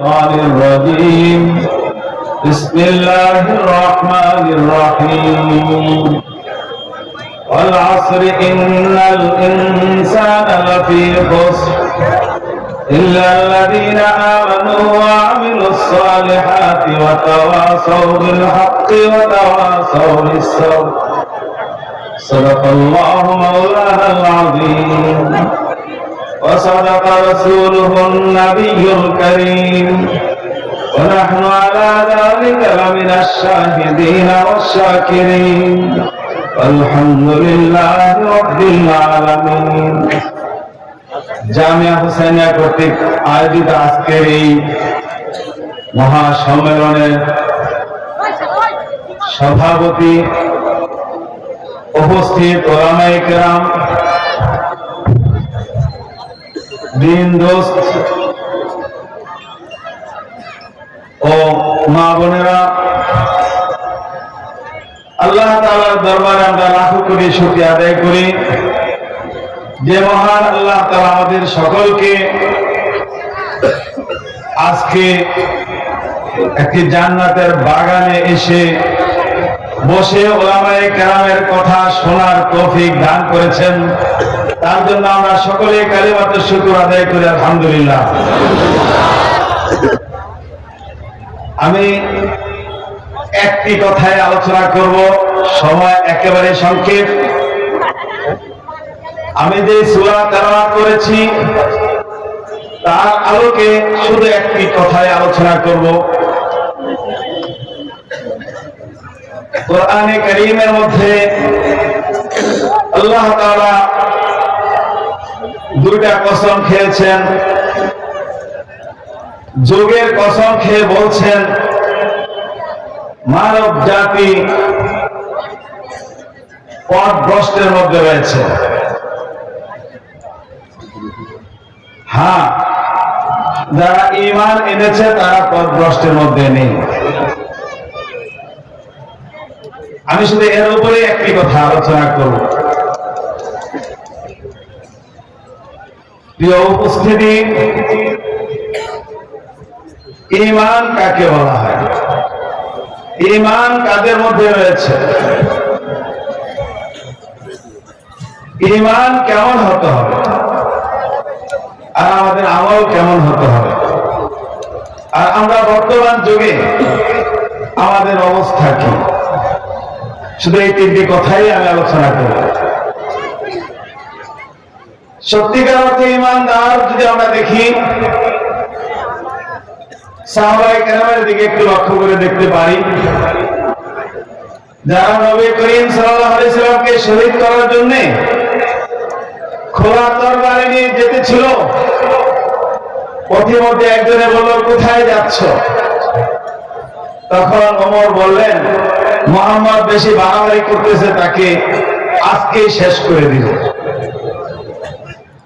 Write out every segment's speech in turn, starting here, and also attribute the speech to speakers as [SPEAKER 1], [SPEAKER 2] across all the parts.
[SPEAKER 1] الشيطان الرجيم بسم الله الرحمن الرحيم. والعصر إن الإنسان لفي خسر. إلا الذين آمنوا وعملوا الصالحات وتواصوا بالحق وتواصوا بالصبر. صدق الله مولانا العظيم. وصدق رسوله النبي الكريم ونحن على ذلك لمن الشاهدين والشاكرين والحمد لله رب العالمين জামিয়া হুসাইনিয়া কর্তৃক আয়োজিত আজকের এই মহাসম্মেলনের সভাপতি উপস্থিত ওলামায়ে কেরাম দিন দোস্ত ও মা বোনেরা, আল্লাহ তাআলার দরবারে আমরা লাখো কোটি শুকরিয়া আদায় করি। যে মহান আল্লাহ তাআলা আমাদের সকলকে আজকে একটি জান্নাতের বাগানে এসে বসে ওলামায় কেরামের কথা শোনার তৌফিক দান করেছেন। তার জন্য আমরা সকলে কালিমাতে শুকুর আদায় করি, আলহামদুলিল্লাহ। আমি একটি কথায় আলোচনা করব, সময় একেবারে সংক্ষেপ। আমি যে সুরা তেলাওয়াত করেছি, তার আলোকে শুধু একটি কথায় আলোচনা করব। কোরআনে করিমের মধ্যে আল্লাহ তাআলা দুইটা কসম খেয়েছেন। যোগের কসম খেয়ে বলছেন, মানব জাতি পথভ্রষ্টের মধ্যে রয়েছে। হ্যাঁ যারা ইমান এনেছে, তারা পথভ্রষ্টের মধ্যে নেই। আমি শুধু এর উপরে একটি কথা আলোচনা করব। উপস্থিতি ইমান কাকে বলা হয়? ইমান কাদের মধ্যে রয়েছে? ইমান কেমন হতে হবে? আর আমাদের আমল কেমন হতে হবে? আর আমরা বর্তমান যুগে আমাদের অবস্থা কি? শুধু এই তিনটি কথাই আমি আলোচনা করব। সত্যিকার অর্থে ইমানদার যদি আমরা দেখি দিকে একটু লক্ষ্য করে দেখতে পারি। যারা নবী করিম শহীদ করার জন্য খোলা নিয়ে যেতেছিল পথিমধ্যে একজনে বলল, কোথায় যাচ্ছ? তখন ওমর বললেন, মোহাম্মদ বেশি বাড়াবাড়ি করতেছে, তাকে আজকেই শেষ করে দিল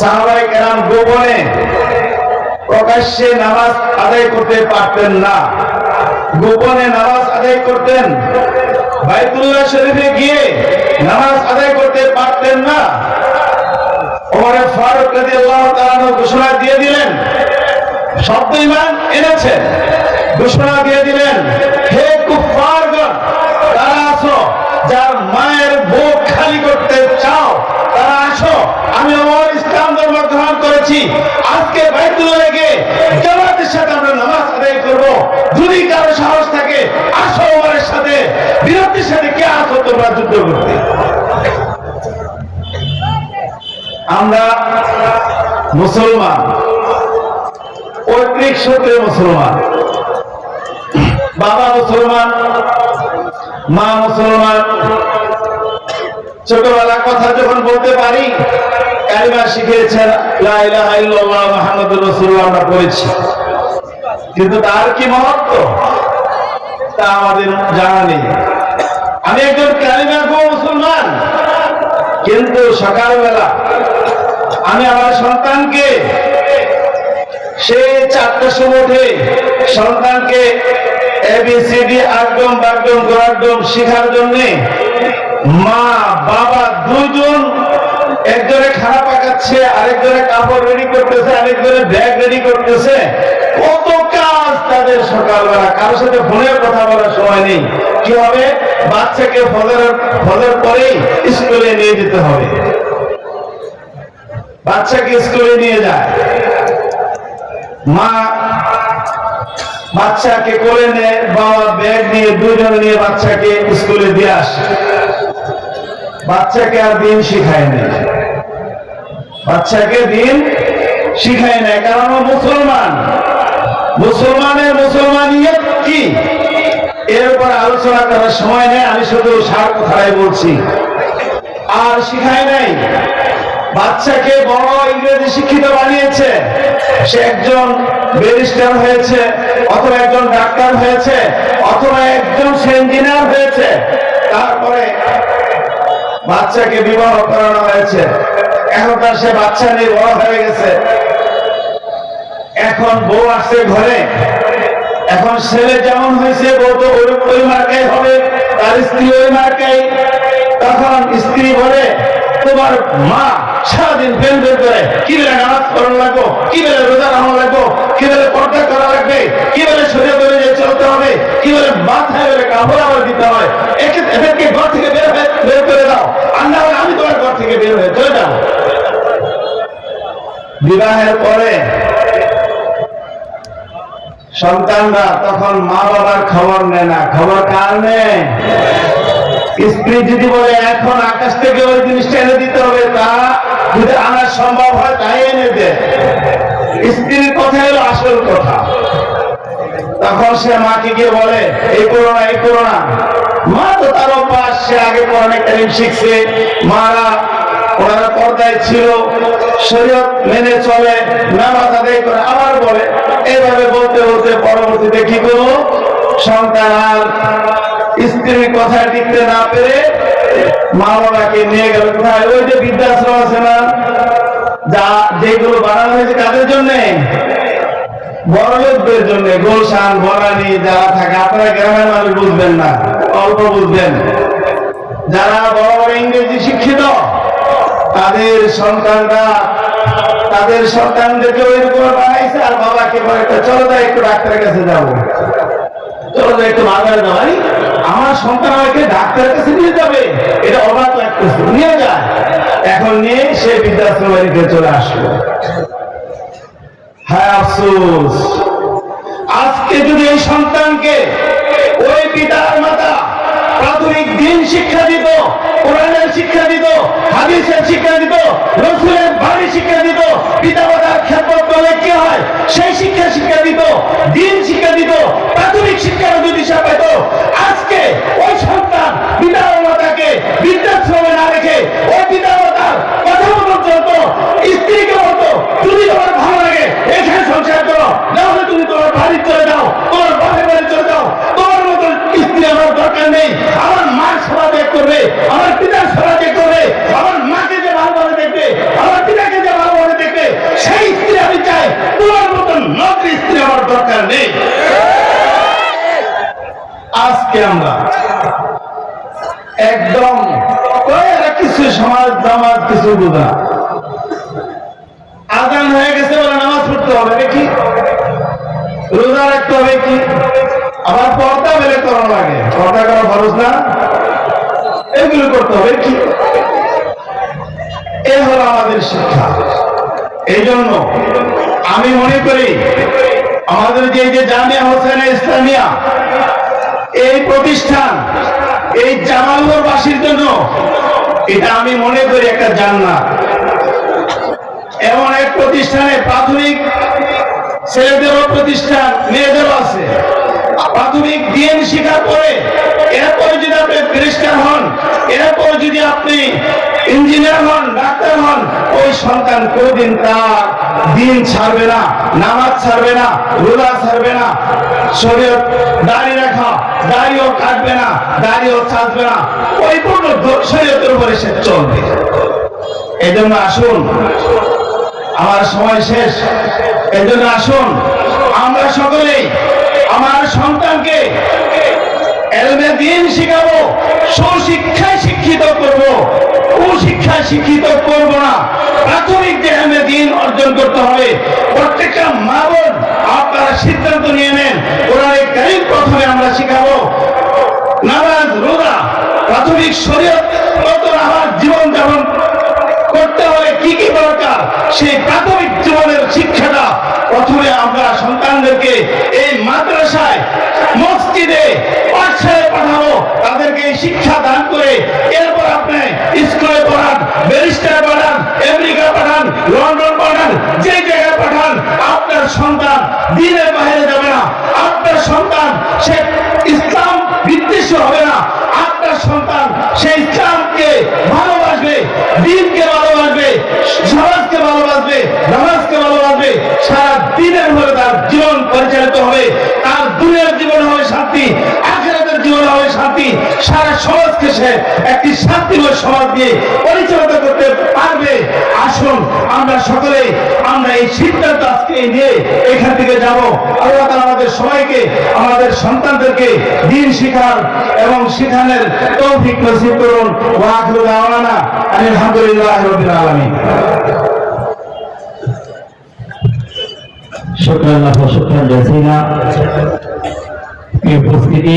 [SPEAKER 1] সাহাবাই কেরাম গোপনে প্রকাশ্যে নামাজ আদায় করতে পারতেন না। গোপনে নামাজ আদায় করতেন। বাইতুল্লাহ শরীফে গিয়ে নামাজ আদায় করতে পারতেন না। ওমরে ফারুক রাদিয়াল্লাহু তাআলা ঘোষণা দিয়ে দিলেন, শব্দ ইমান এনেছেন। ঘোষণা দিয়ে দিলেন, হে কুফফারগণ তারা আসো যার মায়ের বুক খালি করতে চাও তারা আসো আমি আমার ইসলাম ধর্ম গ্রহণ করেছি আজকে বাইতুল্লাহ গিয়ে জামাতের সাথে আমরা নামাজ আদায় করব। যদি কারও সাহস থাকে, আসো ওমরের সাথে। বিরতির সাথে কে আসো তোমরা যুদ্ধ করতে? আমরা মুসলমান। পৈতৃক সূত্রে মুসলমান। বাবা মুসলমান, মা মুসলমান। ছোটবেলা কথা যখন বলতে পারি কালিমা শিখিয়েছেন আমরা পড়েছি। কিন্তু তার কি মহত্ব? তা আমাদের জানা নেই। আমি একজন কালিমা মুসলমান, কিন্তু সকালবেলা আমি আমার সন্তানকে সে চারটার সময় উঠে সন্তানকে এবিসিডি আগম বাগম গোরাগম শেখার জন্য মা, বাবা দুজন একজনে খানা পাকাচ্ছে আরেকজনে কাপড় রেডি করতেছে, আরেকজনে ব্যাগ রেডি করতেছে। কত কাজ তাদের সকালবেলা। কারোর সাথে ফোনে কথা বলার সময় নেই। কি হবে? বাচ্চাকে ফজর ফজর পরেই স্কুলে নিয়ে যেতে হবে। বাচ্চাকে স্কুলে নিয়ে যায়। মা বাচ্চাকে কোলে নেয় বাবা ব্যাগ নিয়ে দুজন নিয়ে বাচ্চাকে স্কুলে দিয়ে আসে। বাচ্চাকে আর দিন শিখায় না। বাচ্চাকে দিন শিখায় না, কারণ মুসলমান। মুসলমানের মুসলমানিয়ত কি? এর উপর আলোচনা করার সময় নেই, আমি শুধু সার কথাই বলছি। আর শিখায় নাই, বাচ্চাকে বড় ইংরেজি শিক্ষিত বানিয়েছে, সে একজন ব্যারিস্টার হয়েছে, অথবা একজন ডাক্তার হয়েছে, অথবা একজন ইঞ্জিনিয়ার হয়েছে। তারপরে বাচ্চাকে বিবাহ করানো হয়েছে। এখন তার সে বাচ্চা নিয়ে বড় হয়ে গেছে। এখন বউ আসছে ঘরে। এখন ছেলে যেমন হয়েছে, বউ তো ওই মার্কাই হবে, তার স্ত্রী ওই মার্কাই। তখন স্ত্রী বলে, তোমার মা সারাদিন বের বের করে, কি বেলে নামাজ পড়ানো লাগবো, কি বেলে রোজা রাখা লাগবো, কি বেলে পর্দা করা লাগবে, কি বেলে শরীর ধরে যে চলতে হবে, কি বেলে মাথায় বেলে কাপড় আবার দিতে হয় এদেরকে ঘর থেকে বের হয়ে বের করে দাও। আর না আমি তোমার ঘর থেকে বের হয়ে চলে যাব। বিবাহের পরে সন্তানরা তখন মা বাবার খবর নেয় না। খবর কার নেয়? স্ত্রী যদি বলে, এখন আকাশ থেকে ওই জিনিসটা এনে দিতে হবে, তা যদি আনা সম্ভব হয়, তাই এনে দে। স্ত্রীর কথা হলো আসল কথা। তখন সে মাকে গিয়ে বলে, এই করো না এই করো না মা তো তার অভ্যাস, সে আগে কোরআনে কারিম শিখছে। মারা ওনারা পর্দায় ছিল, শরীয়ত মেনে চলে, নামাজ আদায় করে আবার বলে এইভাবে বলতে বলতে পরবর্তীতে কি করব? সন্তান আর স্ত্রীর কথা টিকতে না পেরে মা বাবাকে নিয়ে গেল কোথায়? ওই যে বৃদ্ধাশ্রম আছে না? যা যেগুলো বানানো হয়েছে কাদের জন্যে? বড় লোকদের জন্য। গোলশান বরানি যারা থাকে। আপনারা গ্রামের মানুষ বুঝবেন না, অল্প বুঝবেন। যারা বড় বড় ইংরেজি শিক্ষিত তাদের সন্তানরা, তাদের সন্তানদেরকে ওই রকম বানাইছে, আর বাবাকে একটা চলো যাই, একটু ডাক্তারের কাছে যাব। চলো যাই, একটু বাজারে যাব আমার সন্তান আমাকে ডাক্তারের কাছে নিয়ে যাবে। এটা অবাক লাগতেছে। নিয়ে যায়। এখন নিয়ে সে বৃদ্ধাশ্রম বাড়িতে চলে আসলো। হ্যাঁ আফসোস। আজকে যদি এই সন্তানকে ওই পিতার মাতা প্রাথমিক দিন শিক্ষা দিত কোরআনের শিক্ষা দিত হাদিসের শিক্ষা দিত রসুলের বাড়ি শিক্ষা দিত পিতা মাতার খেদমত করলে কি হয়? সেই শিক্ষা শিক্ষা দিত দিন শিক্ষা দিত প্রাথমিক শিক্ষার যদি সে পেত আজকে ওই সন্তান পিতা ও মাতাকে বৃদ্ধাশ্রমে না রেখে ওই পিতা মাতার কথা মতো চলতো স্ত্রীকে বলতো তুমি তোমার ভালো লাগে এখানে সংসার করো না হলে তুমি তোমার বাড়ি চলে যাও তোমার বাপের বাড়ি চলে যাও তোমার মতো স্ত্রী আমার দরকার নেই আমার মার সেবা ত্যাগ করবে আমার পিতার সেবা ত্যাগ করবে আমার মাকে যে ভালোভাবে দেখবে আমার পিতাকে যে ভালোভাবে দেখবে সেই স্ত্রী আমি চাই তোমার মতো নকরি স্ত্রী আমার দরকার নেই আজকে আমরা। একদম। কিছু সমাজ সমাজ কিছু বোঝা। আজান হয়ে গেছে বলে নামাজ পড়তে হবে নাকি? রোজা রাখতে হবে কি? আবার পর্দা বেলে করা লাগে। পর্দা করা খরচ না? এগুলো করতে হবে কি? এ হলো আমাদের শিক্ষা। এই জন্য আমি মনে করি, আমাদের যে জামিয়া হোসেন ইসলামিয়া এই প্রতিষ্ঠান, এই জামালপুরবাসীর জন্য, এটা আমি মনে করি একটা জান্নাত। এমন এক প্রতিষ্ঠানে প্রাথমিক ছেলেদেরও প্রতিষ্ঠান মেয়েদেরও আছে। প্রাথমিক দিন শিখার পরে, এরপরে যদি আপনি খ্রিস্টান হন, এরপরে যদি আপনি ইঞ্জিনিয়ার হন, ডাক্তার হন, ওই সন্তান কোনদিন তার দিন ছাড়বে না, নামাজ ছাড়বে না, রোজা ছাড়বে না। শরীর দাড়ি রাখা দাড়িও কাটবে না দাড়িও চাচবে না। ওই পূর্ণ শরীয়তের উপরে সে চলবে। এই জন্য আসুন, আমার সময় শেষ। এই জন্য আসুন, আমরা সকলেই আমার সন্তানকে এলমে দিন শিখাবো, সুশিক্ষায় শিক্ষিত করব। কুশিক্ষায় শিক্ষিত করব না। প্রাথমিক যে এলমে দিন অর্জন করতে হবে। প্রত্যেকটা মা বোন, আপনারা সিদ্ধান্ত নিয়ে নেন কোরআনে কারিম প্রথমে আমরা শিখাবো। নামাজ, রোজা, প্রাথমিক শরীয়ত মতো আমার জীবন যাপন করতে হলে কি কি দরকার? সেই প্রাথমিক জীবনের শিক্ষাটা প্রথমে আমরা সন্তানদেরকে এই মাদ্রাসায়, মসজিদে, পাঠশালায় পাঠাবো। তাদেরকে এই শিক্ষা দান করে ব্যারিস্টার পাঠান আমেরিকা পাঠান লন্ডন পাঠান, যে জায়গায় পাঠান, আপনার সন্তান দিনের বাইরে যাবে না। আপনার সন্তান সে ইসলাম বিদ্বেষ হবে না। আপনার সন্তান সেই ইসলামকে ভালোবাসবে, দিনকে ভালোবাসবে, সমাজকে ভালোবাসবে, নামাজকে ভালোবাসবে সারা দিনের ভাবে তার জীবন পরিচালিত হবে তার দুনিয়ার জীবন হবে শান্তি আখেরাতের জীবন হবে শান্তি সারা সমাজকে সে একটি শান্তিময় সমাজ দিয়ে পরিচালিত করতে পারবে। আসুন আমরা সকলে, আমরা এই সিদ্ধান্ত আজকে নিয়ে এখান থেকে যাব। আল্লাহ তাআলা আমাদের সবাইকে, আমাদের সন্তানদেরকে দিন শিখার এবং শিখানোর তৌফিক নসিব করুন। ওয়া আখিরু দাওয়ানা আলহামদুলিল্লাহ রাব্বিল আলামিন।
[SPEAKER 2] শুক্রান লাহ শুক্রান উপস্থিতি